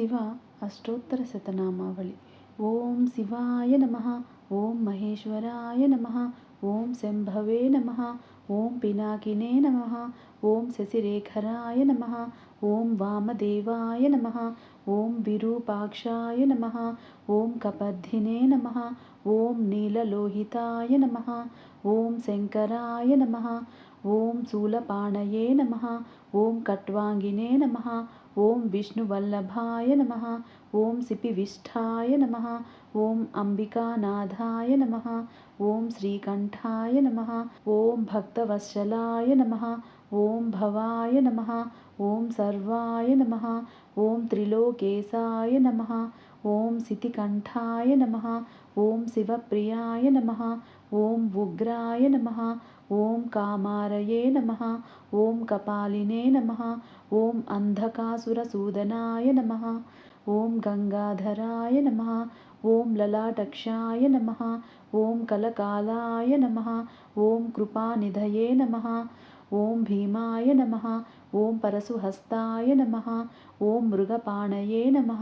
శివ అష్టోత్తర శతనామావళి ఓం శివాయ నమ ఓం మహేశ్వరాయ నమ ఓం శంభవే నమ ఓం పినాకినే నమ ఓం శశిరేఖరాయ నమ ఓం వామదేవాయ నమ ఓం విరూపాక్షాయ నమ ఓం కపర్ధినే నమ ఓం నీలలోహితాయ నమ ఓం శంకరాయ నమ ఓం శూలపాణయే నమ ఓం కట్వాంగినే నమ ॐ विष्णुवल्लभाय नमः ॐ सिपिविष्ठाय नमः ॐ अम्बिकानाथाय नमः ॐ श्रीकण्ठाय नमः ॐ भक्तवत्सलाय नमः ॐ भवाय नमः ॐ सर्वाय नमः ॐ त्रिलोकेशाय नमः ॐ सितिकण्ठाय नमः ॐ शिवप्रियाय नमः ॐ उग्राय नमः ॐ कामारये नमः ॐ कपालिने नमः ॐ अन्धकासुरसूदनाय नमः ॐ गङ्गाधराय नमः ॐ ललाटक्षाय नमः ॐ कलकालाय नमः ॐ कृपानिधये नमः ఓం భీమాయ నమ ఓం పరశుహస్తాయ నమ ఓం మృగపాణయే నమ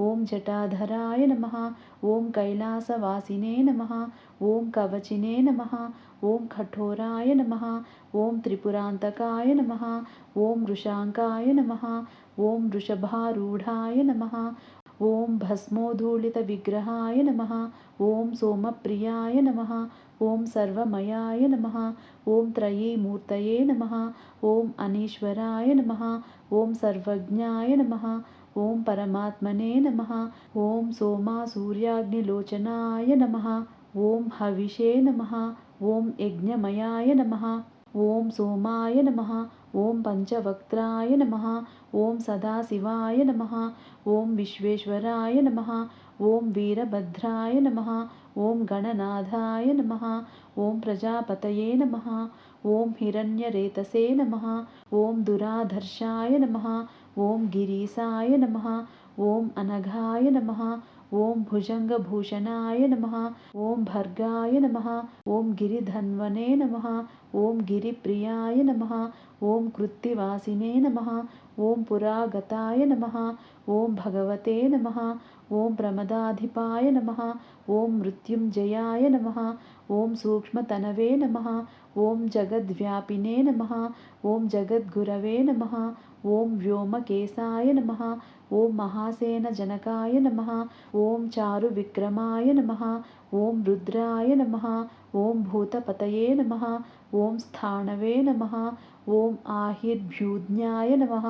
ఓం జటాధరాయ నమ ఓం కైలాసవాసినే నమ ఓం కవచినే నమ ఓం కఠోరాయ నమ ఓం త్రిపురాంతకాయ నమ ఓం వృషాంకాయ నమ ఓం వృషభారూఢాయ నమ ఓం భస్మోధూళితవిగ్రహాయ నమ ఓం సోమప్రియాయ నమ ॐ सर्वमयाय नमः ॐ त्रयी मूर्तये नमः ॐ अनीश्वराय नमः ॐ सर्वज्ञाय नमः ॐ परमात्मने नमः ॐ सोमासूर्याग्निलोचनाय नमः ॐ हविषे नमः ॐ यज्ञमयाय नमः ॐ सोमाय नमः ॐ पञ्चवक्त्राय नमः ॐ सदाशिवाय नमः ॐ ॐ विश्वेश्वराय नमः ॐ वीरभद्राय नमः ॐ गणनाथाय नमः ॐ प्रजापतये नमः ॐ हिरण्यरेतसे नमः ॐ दुराधर्षाय नमः ॐ गिरीसाय नमः ॐ अनघाय नमः ॐ भुजङ्गभूषणाय नमः ॐ भर्गाय नमः ॐ गिरिधन्वने नमः ॐ गिरिप्रियाय नमः ॐ कृत्तिवासिने नमः ॐ पुरागताय नमः ॐ भगवते नमः ॐ प्रमदाधिपाय नमः ॐ मृत्युञ्जयाय नमः ॐ सूक्ष्मतनवे नमः ॐ जगद्व्यापिने नमः ॐ जगद्गुरवे नमः ॐ व्योमकेशाय नमः ॐ महासेनजनकाय नमः ॐ चारुविक्रमाय नमः ॐ रुद्राय नमः ॐ भूतपतये नमः ॐ स्थाणवे नमः ॐ आहिर्भ्यूज्ञाय नमः।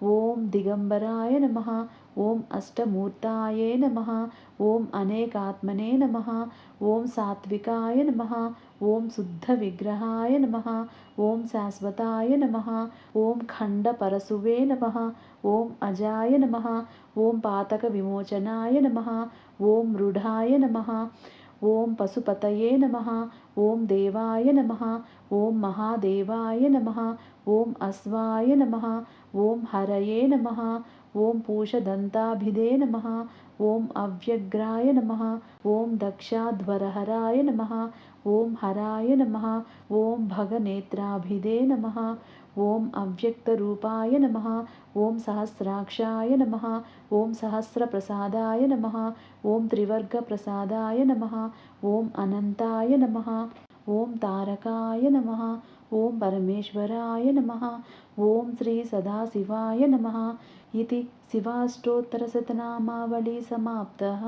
ஓம் திகம்பராய நமஹா ஓம் அஷ்டமூர்த்தாயே நமஹா ஓம் அநேகாத்மனே நமஹா ஓம் சாத்விகாய நமஹா ஓம் சுத்த விக்கிரகாய நமஹா ஓம் சாஸ்வதாய நமஹா ஓம் கண்ட பரசுவே நமஹா ஓம் அஜாய நமஹா ஓம் பாதக விமோச்சனாய நமஹா ஓம் ருடாய நமஹா ॐ पशुपतये नमः ॐ देवाय नमः ॐ महादेवाय नमः ॐ अश्वाय नमः ॐ हरये नमः ॐ पूषदन्ताभिधे नमः ॐ अव्यग्राय नमः ॐ दक्षाध्वरहराय नमः ॐ हराय नमः ॐ भगनेत्राभिधे नमः ॐ अव्यक्तरूपाय नमः ॐ सहस्राक्षाय नमः ॐ सहस्रप्रसादाय नमः ॐ त्रिवर्गप्रसादाय नमः ॐ अनन्ताय नमः ॐ तारकाय नमः ॐ परमेश्वराय नमः ॐ श्रीसदाशिवाय नमः। इति शिवाष्टोत्तरशतनामावली समाप्तः।